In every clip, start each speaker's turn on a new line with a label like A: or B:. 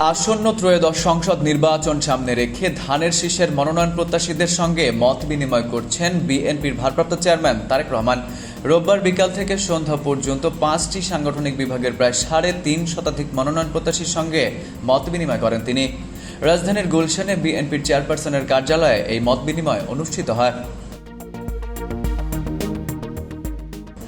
A: আসন্ন ত্রয়োদশ সংসদ নির্বাচন সামনে রেখে ধানের শীষের মনোনয়ন প্রত্যাশীদের সঙ্গে মত বিনিময় করছেন বিএনপির ভারপ্রাপ্ত চেয়ারম্যান তারেক রহমান। রোববার বিকাল থেকে সন্ধ্যা পর্যন্ত পাঁচটি সাংগঠনিক বিভাগের প্রায় সাড়ে তিন শতাধিক মনোনয়ন প্রত্যাশীর সঙ্গে মত বিনিময় করেন তিনি। রাজধানীর গুলশানে বিএনপির চেয়ারপারসনের কার্যালয়ে এই মত বিনিময় অনুষ্ঠিত হয়।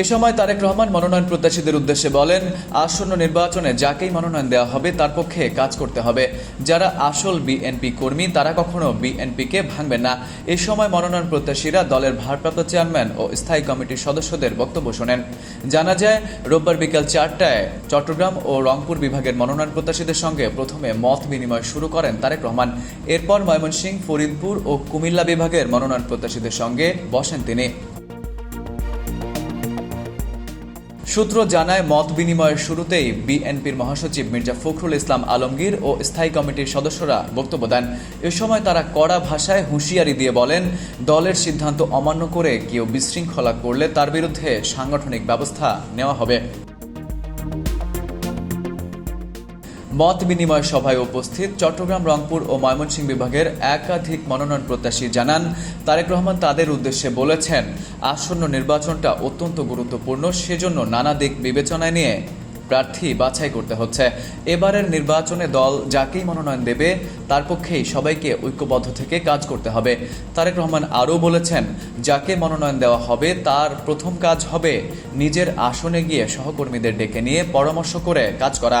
A: এ সময় তারেক রহমান মনোনয়ন প্রত্যাশীদের উদ্দেশ্যে বলেন, আসন্ন নির্বাচনে যাকেই মনোনয়ন দেওয়া হবে তার পক্ষে কাজ করতে হবে। যারা আসল বিএনপি কর্মী, তারা কখনো বিএনপিকে ভাঙবেন না। এ সময় মনোনয়ন প্রত্যাশীরা দলের ভারপ্রাপ্ত চেয়ারম্যান ও স্থায়ী কমিটির সদস্যদের বক্তব্য শোনেন। জানা যায়, রোববার বিকাল চারটায় চট্টগ্রাম ও রংপুর বিভাগের মনোনয়ন প্রত্যাশীদের সঙ্গে প্রথমে মত বিনিময় শুরু করেন তারেক রহমান। এরপর ময়মনসিংহ, ফরিদপুর ও কুমিল্লা বিভাগের মনোনয়ন প্রত্যাশীদের সঙ্গে বসেন তিনি। সূত্র জানায়, মত বিনিময়ের শুরুতেই বিএনপির মহাসচিব মির্জা ফখরুল ইসলাম আলমগীর ও স্থায়ী কমিটির সদস্যরা বক্তব্য দেন। এ সময় তারা কড়া ভাষায় হুঁশিয়ারি দিয়ে বলেন, দলের সিদ্ধান্ত অমান্য করে কেউ বিশৃঙ্খলা করলে তার বিরুদ্ধে সাংগঠনিক ব্যবস্থা নেওয়া হবে। মত বিনিময় সভায় উপস্থিত চট্টগ্রাম, রংপুর ও ময়মনসিংহ বিভাগের একাধিক মনোনয়ন প্রত্যাশী জানান। তারেক রহমান তাদের উদ্দেশ্যে বলেছেন, আসন্ন নির্বাচনটা অত্যন্ত গুরুত্বপূর্ণ, সেজন্য নানা দিক বিবেচনায় নিয়ে প্রার্থী বাছাই করতে হচ্ছে। এবারের নির্বাচনে দল যাকেই মনোনয়ন দেবে, তার পক্ষেই সবাইকে ঐক্যবদ্ধ থেকে কাজ করতে হবে। তারেক রহমান আরও বলেছেন, যাকে মনোনয়ন দেওয়া হবে, তার প্রথম কাজ হবে নিজের আসনে গিয়ে সহকর্মীদের ডেকে নিয়ে পরামর্শ করে কাজ করা।